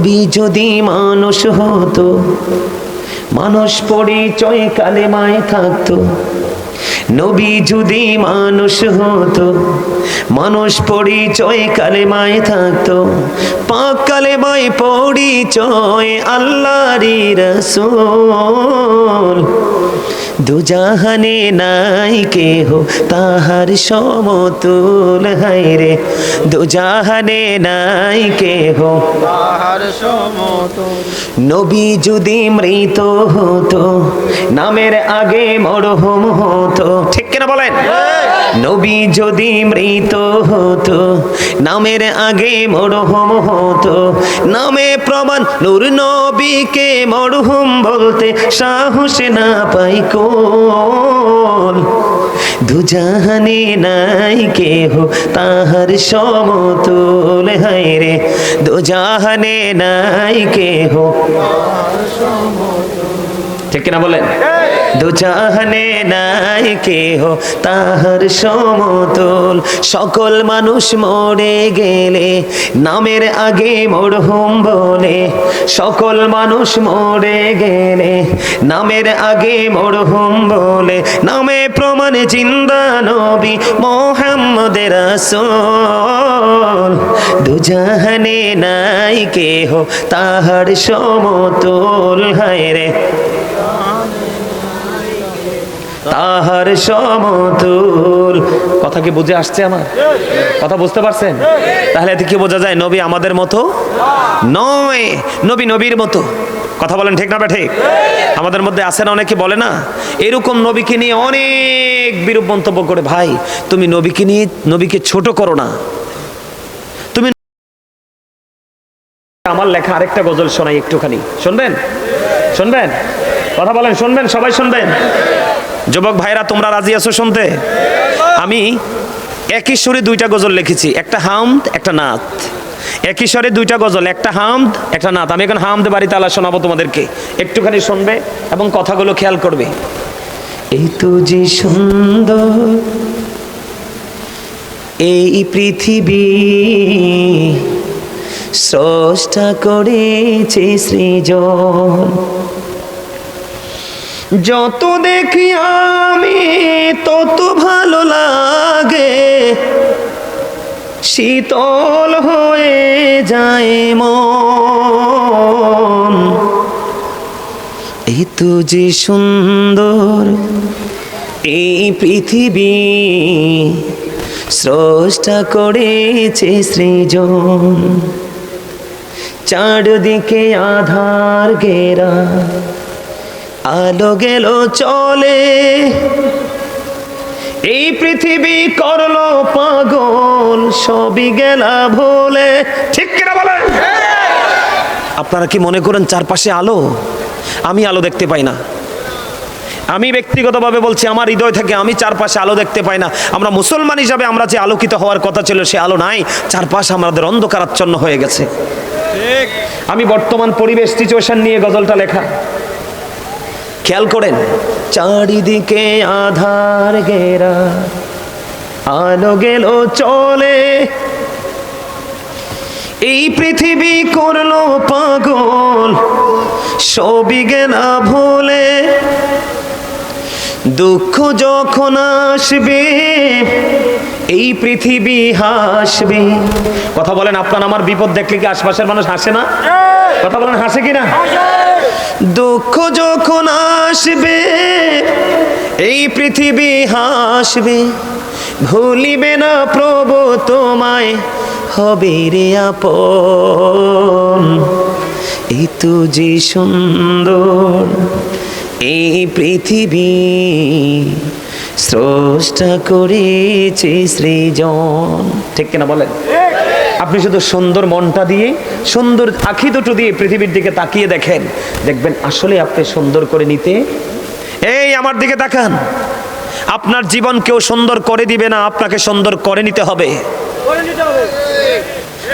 নবী যদি মানুষ হতো, মানুষ পরিচয় কালেমায় থাকতো, নবী যদি মানুষ হতো, মানুষ পরিচয় কালেমায় থাকতো, পাক কালেমায় পরিচয় আল্লাহরি রসুল। দুজাহানে নাই কেহ তাহার সমতুল হাইরে দুজাহানে নাই কেহ তাহার সমতুল। নবী যদি মৃত হতো নামের আগে মরহম হতো। ঠিক কিনা বলেন? নবী যদি মৃত হতো, নামের আগে মরহুম হতো, নামে প্রমাণ নূর নবীকে মরহুম বলতে সাহস না পাই কোল দুজাহানে নাই কেহ তাহার সমতুল হাইরে দুজাহানে নাই কেহ। ঠিক কিনা বলেন? দুজাহানে নাই কেহ তাহার সমতুল। সকল মানুষ মরে গেলে নামের আগে মরহুম বলে। সকল মানুষ মরে গেলে নামের আগে মরহুম বলে। নামে প্রমাণ জিন্দা নবী মোহাম্মদের রাসূল দুজাহানে নাই কেহ তাহার সমতুল। হায় রে! তাহার সমতুল কথা কি বুঝে আসছে আমার? কথা বুঝতে পারছেন? তাহলে এতে কি বোঝা যায়? নবী আমাদের মতো নয়, নবী নবীর মতো। কথা বলেন ঠিক না ঠিক? আমাদের মধ্যে আছে না অনেকে বলে না? এরকম নবীকে নিয়ে অনেক বিরূপ মন্তব্য করে, ভাই, তুমি নবীকে নিয়ে, নবীকে ছোট করো না। তুমি আমার লেখা আরেকটা গজল শোনাই একটুখানি। শুনবেন? শুনবেন? কথা বলেন, শুনবেন? সবাই শুনবেন? যুবক ভাইরা, তোমরা রাজি আছো শুনতে? আমি একই সুরে দুইটা গজল লিখেছি, একটা হামদ, একটা নাত। একই স্বরে দুইটা গজল, একটা হামদ, একটা নাত। আমি এখন হামদ বাড়িতে আলা শোনাবো তোমাদেরকে। একটুখানি শুনবে এবং কথাগুলো খেয়াল করবে। এই তো যে সুন্দর এই পৃথিবী স্রষ্টা করেছে সৃজন। যত দেখি আমি, তত ভালো লাগে। শীতল হয়ে যায় মন। এই তো যে সুন্দর এই পৃথিবী স্রষ্টা করেছে সৃজন। চারদিকে আধার ঘেরা আলো গেল চলে। এই পৃথিবী করল পাগল সবই গেলা ভোলে। ঠিক কিনা বলেন আপনারা কি মনে করেন চারপাশে আলো? আমি আলো দেখতে পাই না। আমি ব্যক্তিগতভাবে বলছি আমার হৃদয় থেকে আমি চারপাশে আলো দেখতে পাই না। আমরা মুসলমান হিসাবে আমরা যে আলোকিত হওয়ার কথা ছিল সে আলো নাই। চারপাশ আমাদের অন্ধকারাচ্ছন্ন হয়ে গেছে। আমি বর্তমান পরিবেশ সিচুয়েশন নিয়ে গজলটা লেখা। খেয়াল করেন, চারিদিকে আধার ঘেরা, আলো গেল চলে। এই পৃথিবী করল পাগল, সবই গেলা ভোলে। দুঃখ যখন আসবে এই পৃথিবী হাসবে। কথা বলেন, আপনার আমার বিপদ দেখলে কি আশপাশের মানুষ হাসে না? কথা বলেন, হাসে কি না দুঃখ যখন আসবে, এই পৃথিবী হাসবে। ভুলিবে না প্রভু তোমায়, হবে রে আপন। এই তো যে সুন্দর এই পৃথিবী। স্রষ্টা করেছে সৃজন। ঠিক কিনা বলেন? আপনি শুধু সুন্দর মনটা দিয়ে, সুন্দর আখি দুটো দিয়ে পৃথিবীর দিকে তাকিয়ে দেখেন। দেখবেন আসলে আপনি সুন্দর করে নিতে, এই আমার দিকে তাকান। আপনার জীবন কেউ সুন্দর করে দিবে না, আপনাকে সুন্দর করে নিতে হবে।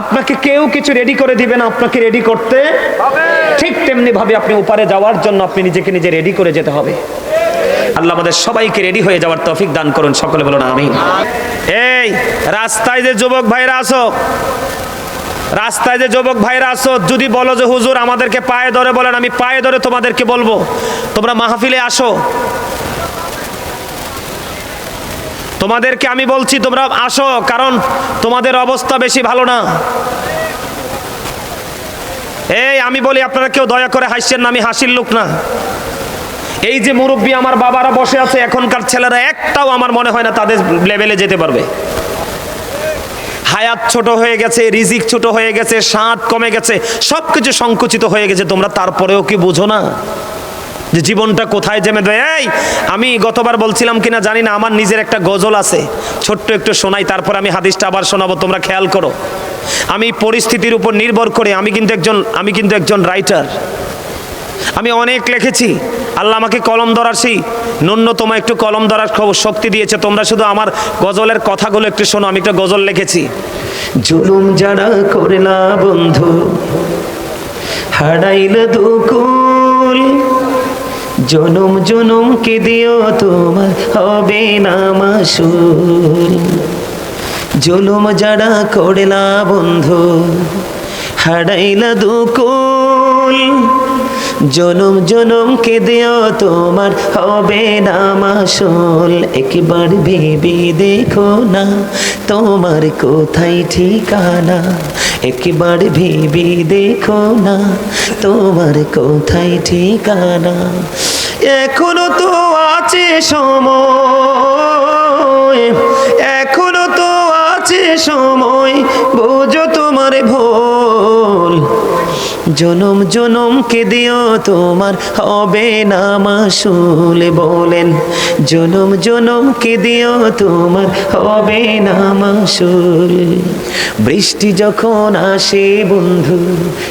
আপনাকে কেউ কিছু রেডি করে দিবে না, আপনাকে রেডি করতে। ঠিক তেমনি ভাবে আপনি উপারে যাওয়ার জন্য আপনি নিজেকে নিজে রেডি করে যেতে হবে। আল্লাহ আমাদের সবাইকে রেডি হয়ে যাওয়ার তৌফিক দান করুন, সকলে বলুন আমি এই, রাস্তায় যে যুবক ভাইরা আসো রাস্তায় যে যুবক ভাইরা আসো যদি বলো যে হুজুর আমাদেরকে পায়ে ধরে বলেন, আমি পায়ে ধরে তোমাদেরকে বলব। তোমরা মাহফিলে আসো। তোমাদেরকে আমি বলছি, তোমরা আসো, কারণ তোমাদের অবস্থা বেশি ভালো না। এই, আমি বলি, আপনারা কেউ দয়া করে হাসছেন না, আমি হাসির লোক না। এই যে মুরব্বী আমার বাবারা বসে আছে, এখনকার ছেলেরা একটাও আমার মনে হয় না তাদের লেভেলে যেতে পারবে। হায়াত ছোট হয়ে গেছে, রিজিক ছোট হয়ে গেছে, স্বাদ কমে গেছে সব কিছু সংকুচিত হয়ে গেছে, তোমরা তারপরেও কি বুঝো না? যে জীবনটা কোথায় জেমে দেয়? এই, আমি গতবার বলছিলাম কিনা জানি না, আমার নিজের একটা গজল আছে। ছোট্ট একটু শোনাই, তারপর আমি হাদিসটা আবার শোনাবো, তোমরা খেয়াল করো। আমি পরিস্থিতির উপর নির্ভর করে, আমি কিন্তু একজন, আমি কিন্তু একজন রাইটার আমি অনেক লিখেছি আল্লাহ আমাকে কলম সেই ন্যূনতম একটু কলম ধরার খবর শক্তি দিয়েছে। তোমরা শুধু আমার গজলের কথাগুলো একটু শোনো, আমি একটা গজল লিখেছি। জুলুম যারা করে না বন্ধু, হারাইল দুকুল। জনম জনম কে দিও তোমার? হবে না মাসুল। জুলুম যারা করলা বন্ধু, হারাইলা দুকুল। জনম জনম কে দিও তোমার হবে না মাসুল। একবার ভেবে দেখো না তোমার কোথায় ঠিকানা। একবার ভেবে দেখো না তোমার কোথায় ঠিকানা। এখনও তো আছে সময়, এখনও তো আছে সময়, বোঝো তোমার ভোল জনম জনম কে দিও তোমার, হবে না মাসুল বলেন। জনম জনম কে দিও তোমার, হবে না মাসুল। বৃষ্টি যখন আসে বন্ধু,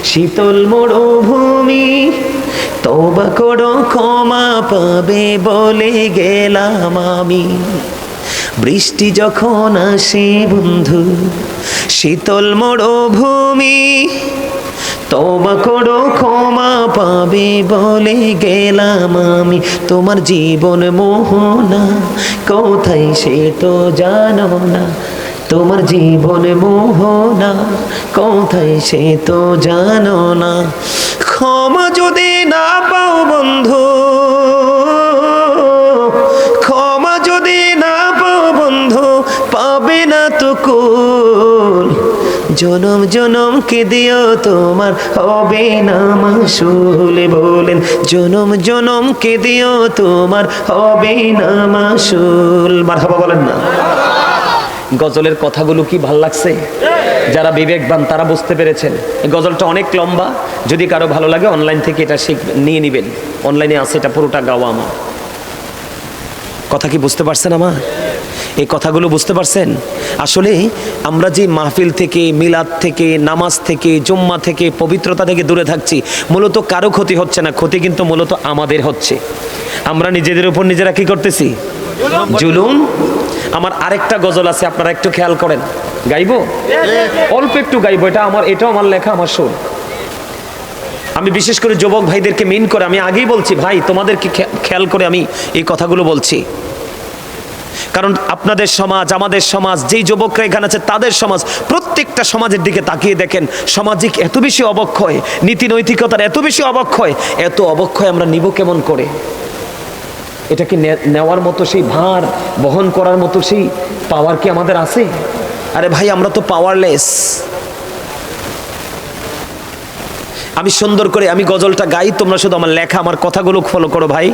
শীতল মরুভূমি তবা করো, ক্ষমা পাবে বলে গেলাম আমি। বৃষ্টি যখন আসে বন্ধু, শীতল মরুভূমি তবা করো, ক্ষমা পাবে বলে গেলাম আমি। তোমার জীবন মোহনা, কোথায় সে তো জানো না। তোমার জীবন মোহনা, কোথায় সে তো জানো না। ক্ষমা যদি না পাও বন্ধু জনম জনম কে দিও তোমার? হবে না মাসুল বলেন। জনম জনম কে দিও তোমার? হবে না মাসুল। মারহাবা বলেন না। গজলের কথাগুলো কি ভালো লাগছে? যারা বিবেকবান তারা বুঝতে পেরেছেন। গজলটা অনেক লম্বা। যদি কারও ভালো লাগে অনলাইন থেকে এটা শিখ, নিয়ে নেবেন। অনলাইনে আছে এটা পুরোটা গাওয়া আমার। কথা কি বুঝতে পারছেন আমার? এই কথাগুলো বুঝতে পারছেন? আসলে আমরা যে মাহফিল থেকে মিলাদ থেকে নামাজ থেকে জুম্মা থেকে পবিত্রতা থেকে দূরে থাকছি মূলত কারও ক্ষতি হচ্ছে না ক্ষতি কিন্তু মূলত আমাদের হচ্ছে। আমরা নিজেদের উপর নিজেরা কি করতেছি? জুলুম। আমার আরেকটা গজল আছে আপনারা একটু খেয়াল করেন। গাইব? অল্প একটু গাইবো এটা আমার এটাও আমার লেখা আমার সুর। আমি বিশেষ করে যুবক ভাইদেরকে মেন করে আমি আগেই বলছি ভাই তোমাদেরকে খেয়াল করে আমি এই কথাগুলো বলছি। কারণ আপনাদের সমাজ, আমাদের সমাজ, যেই যুবকরা এখানে আছে, তাদের সমাজ প্রত্যেকটা সমাজের দিকে তাকিয়ে দেখেন। সামাজিক এত বেশি অবক্ষয়, নীতি নৈতিকতার এত বেশি অবক্ষয়, এত অবক্ষয় আমরা নিব কেমন করে? এটাকে নে- নেওয়ার মতো সেই ভার, বহন করার মতো সেই পাওয়ার কি আমাদের আছে? আরে ভাই, আমরা তো পাওয়ারলেস আমি সুন্দর করে, আমি গজলটা গাই, তোমরা শুধু আমার লেখা, আমার কথাগুলো ফলো করো ভাই।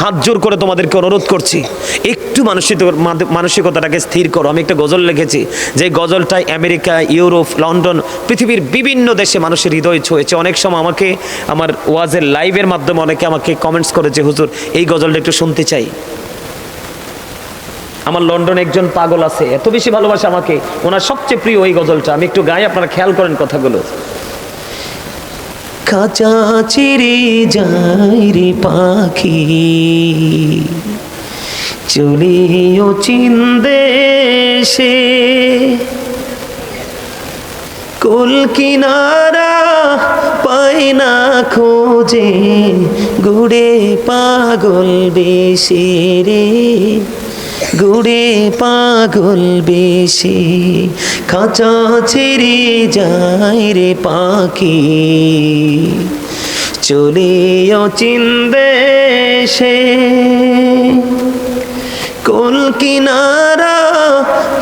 হাত জোর করে তোমাদেরকে অনুরোধ করছি, একটু মানসিক মানসিকতাটাকে স্থির করো। আমি একটা গজল লিখেছি, যে গজলটাই আমেরিকা, ইউরোপ, লন্ডন, পৃথিবীর বিভিন্ন দেশে মানুষের হৃদয় ছুঁয়েছে। অনেক সময় আমাকে, আমার ওয়াজের লাইভের মাধ্যমে অনেকে আমাকে কমেন্টস করেছে হুজুর, এই গজলটা একটু শুনতে চাই। আমার লন্ডনে একজন পাগল আছে, এত বেশি ভালোবাসে আমাকে, ওনার সবচেয়ে প্রিয় এই গজলটা। আমি একটু গাই আপনারা খেয়াল করেন কথাগুলো। খাঁচা চিরে যাই রে পাখি। চলিও চিন্দেশে কুল কিনারা পাই না খোঁজে, গুড়ে পাগল বেশি রে। গুড়ে পাগল বেশি, খাঁচা ছেড়ে যায় রে পাখি। চলে অচিন্দেশে কোল কিনারা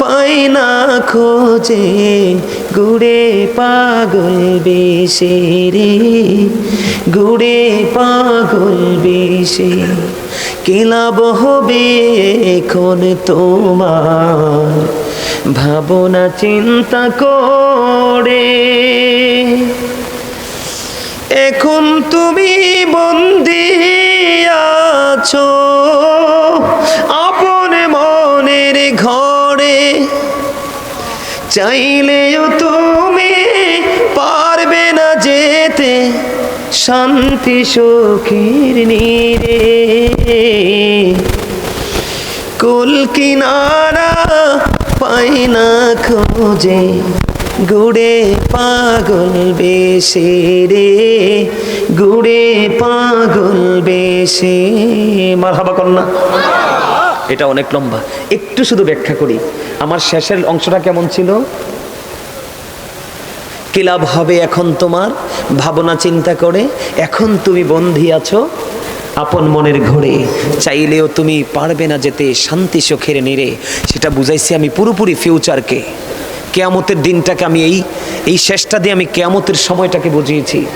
পাই না খোঁজে গুড়ে পাগল বেশে রে, গুড়ে পাগল বেশে। কেলাব হবে এখন তোমার? ভাবনা, চিন্তা করে। এখন তুমি বন্দি আছো, আপন মনের ঘরে। চাইলেও তুমি পারবে না যেতে। শান্তি সুখের নীরে। কুল কিনারা পাই না খোঁজে, গুড়ে পাগল বেশে রে। গুড়ে পাগল বেশে। মারহাবা কন্যা। এটা অনেক লম্বা। একটু শুধু ব্যাখ্যা করি। আমার শেষের অংশটা কেমন ছিল? কি লাভ হবে এখন তোমার, ভাবনা চিন্তা করে, এখন তুমি বন্ধি আছো, আপন মনের ঘরে। চাইলেও তুমি পারবে না যেতে শান্তি সুখের নিরে। সেটা বুঝাইছি আমি পুরোপুরি ফিউচারকে কেয়ামতের দিনটাকে আমি এই এই শেষটা দিয়ে আমি কেয়ামতের সময়টাকে বুঝিয়েছি।